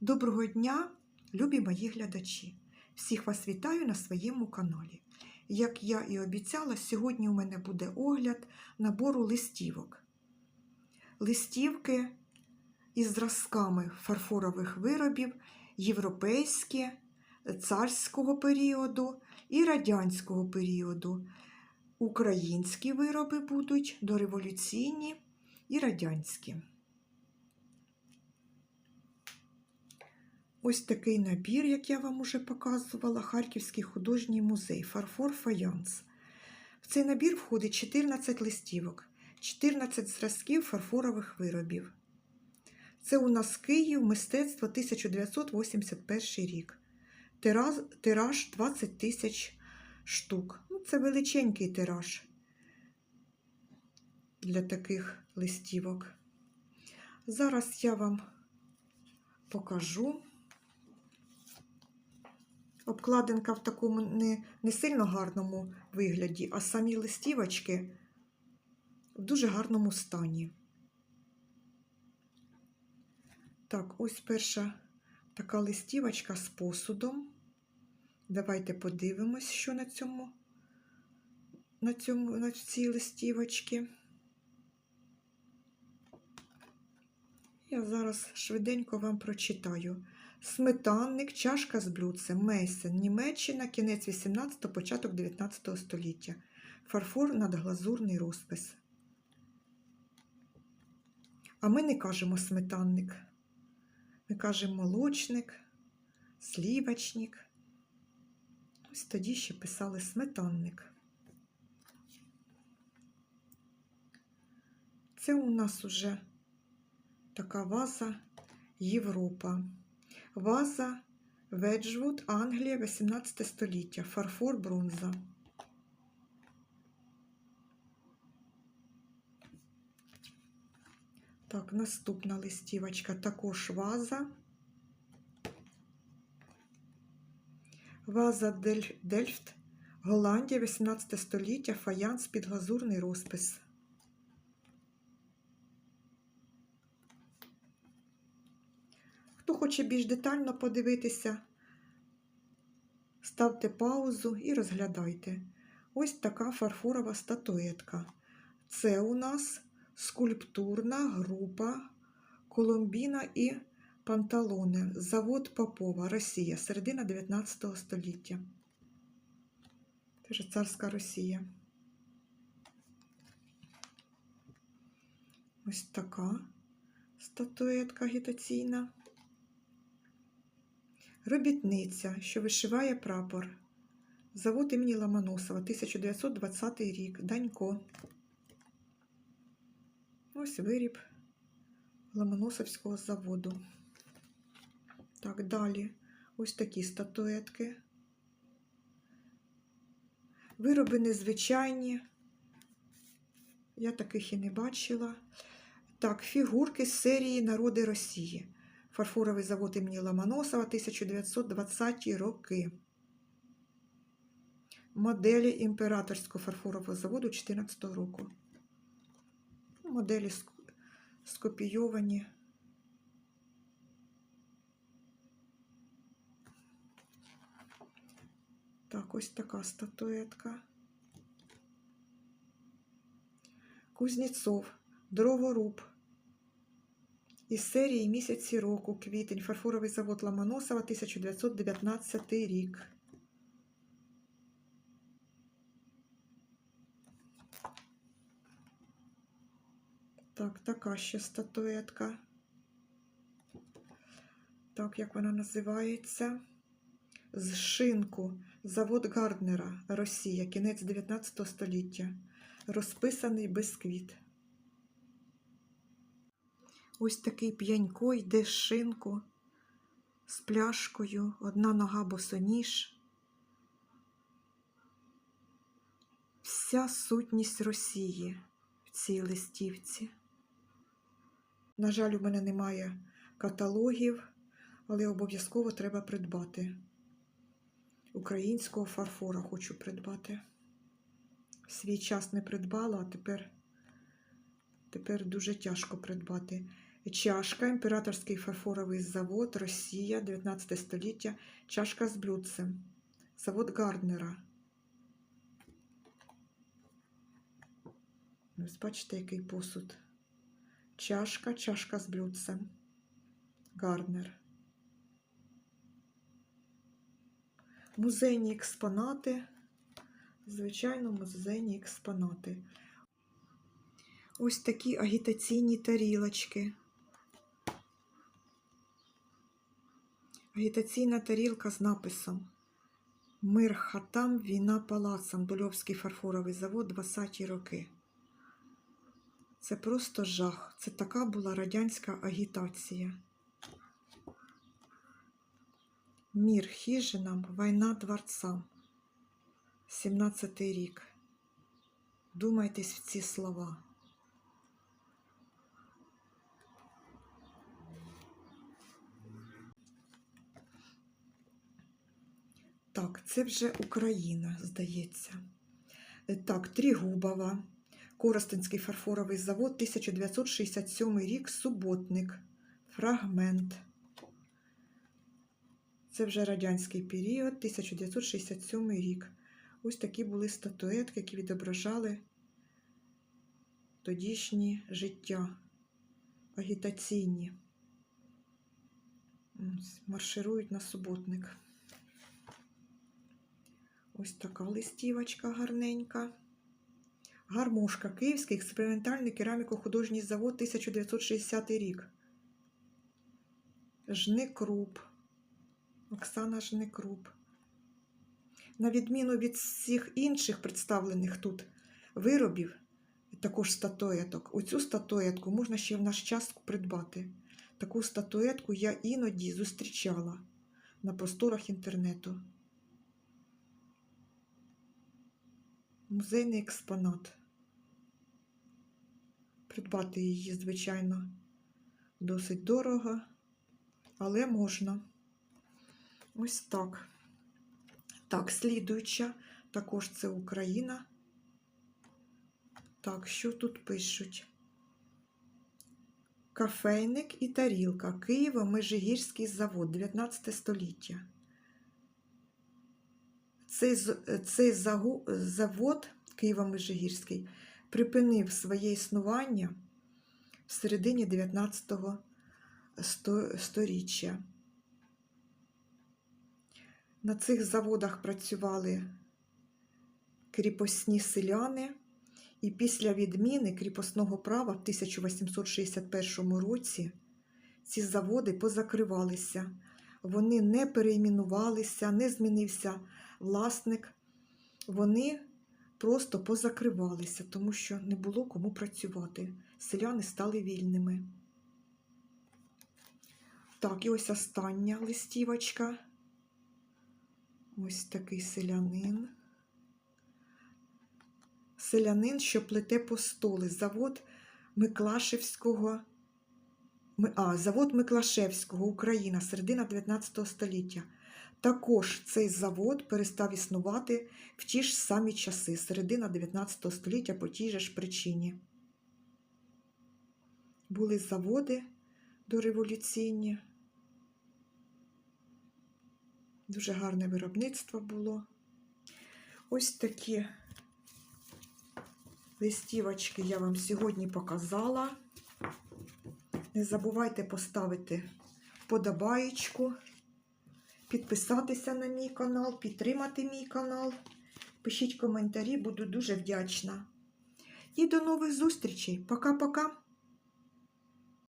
Доброго дня, любі мої глядачі! Всіх вас вітаю на своєму каналі. Як я і обіцяла, сьогодні у мене буде огляд набору листівок. Листівки із зразками фарфорових виробів європейські, царського періоду і радянського періоду. Українські вироби будуть дореволюційні і радянські. Ось такий набір, як я вам уже показувала, Харківський художній музей Фарфор Фаянс. В цей набір входить 14 листівок, 14 зразків фарфорових виробів. Це у нас Київ, мистецтво 1981 рік. Тираж, тираж 20 тисяч штук. Ну, це величенький тираж для таких листівок. Зараз я вам покажу. Обкладинка в такому не, не сильно гарному вигляді, а самі листівочки в дуже гарному стані. Так, ось перша така листівочка з посудом. Давайте подивимось, що на цьому, на цьому, на цій листівочці. Я зараз швиденько вам прочитаю. Сметанник, чашка з блюдцем, Мейсен, Німеччина, кінець 18 початок 19 століття. Фарфор надглазурний розпис. А ми не кажемо сметанник. Ми кажемо молочник, слівочник. Ось тоді ще писали сметанник. Це у нас уже така ваза Європа. Ваза Веджвуд, Англія, 18 століття. Фарфор бронза. Так, наступна листівочка також ваза. Ваза Дельфт, Голландія, 18 століття, фаянс під глазурний розпис. Хоче більш детально подивитися, ставте паузу і розглядайте. Ось така фарфорова статуетка. Це у нас скульптурна група Коломбіна і Панталоне, завод Попова, Росія, середина 19 століття. Це царська Росія. Ось така статуетка агітаційна. Робітниця, що вишиває прапор. Завод імені Ломоносова, 1920 рік. Данько. Ось виріб Ломоносовського заводу. Так, далі. Ось такі статуетки. Вироби незвичайні. Я таких і не бачила. Так, фігурки з серії Народи Росії. Фарфоровий завод імені Ломоносова 1920 роки. Моделі імператорського фарфорового заводу 14 року. Моделі скопійовані. Так, ось така статуетка. Кузнєцов, дроворуб. Із серії місяці року, квітень, фарфоровий завод Ломоносова, 1919 рік. Так, така ще статуетка. Так, як вона називається? З шинку. Завод Гарднера, Росія, кінець 19 століття. Розписаний бисквіт. Ось такий п'янько йде з шинку, з пляшкою, одна нога босоніж. Вся сутність Росії в цій листівці. На жаль, у мене немає каталогів, але обов'язково треба придбати. Українського фарфора хочу придбати. Свій час не придбала, а тепер, тепер дуже тяжко придбати. Чашка, імператорський фарфоровий завод, Росія, 19 століття. Чашка з блюдцем. Завод Гарднера. Ось бачите, який посуд. Чашка, чашка з блюдцем. Гарднер. Музейні експонати. Звичайно, музейні експонати. Ось такі агітаційні тарілочки. Агітаційна тарілка з написом Мир хатам, війна палацам, Дольовський фарфоровий завод 20-ті роки. Це просто жах. Це така була радянська агітація. Мір хижинам, війна дворцам. 17-й рік. Думайтесь в ці слова. Так, це вже Україна, здається. Е, Так, Трігубова. Коростенський фарфоровий завод, 1967 рік, суботник. Фрагмент. Це вже радянський період, 1967 рік. Ось такі були статуетки, які відображали тодішнє життя. Агітаційні. Марширують на суботник. Ось така листівочка гарненька. Гармошка. Київський експериментальний кераміко-художній завод 1960 рік. Жникруп. Оксана Жникруп. На відміну від всіх інших представлених тут виробів, також статуеток, оцю статуетку можна ще в наш час придбати. Таку статуетку я іноді зустрічала на просторах інтернету. Музейний експонат. Придбати її, звичайно, досить дорого, але можна. Ось так. Так, слідуюча, також це Україна. Так, що тут пишуть? Кафейник і тарілка. Києво-Межигірський завод, 19 століття. Цей, цей завод Києво-Межигірський припинив своє існування в середині 19 сто- сторіччя. На цих заводах працювали кріпосні селяни, і після відміни кріпосного права в 1861 році ці заводи позакривалися. Вони не перейменувалися, не змінився власник. Вони просто позакривалися, тому що не було кому працювати. Селяни стали вільними. Так, і ось остання листівочка. Ось такий селянин. Селянин, що плете постоли. Завод Миклашевського. А, завод Миклашевського, Україна, середина 19 століття. Також цей завод перестав існувати в ті ж самі часи, середина 19 століття по тій же ж причині. Були заводи дореволюційні. Дуже гарне виробництво було. Ось такі листівочки я вам сьогодні показала. Не забувайте поставити вподобаєчку, підписатися на мій канал, підтримати мій канал. Пишіть коментарі, буду дуже вдячна. І до нових зустрічей. Пока-пока!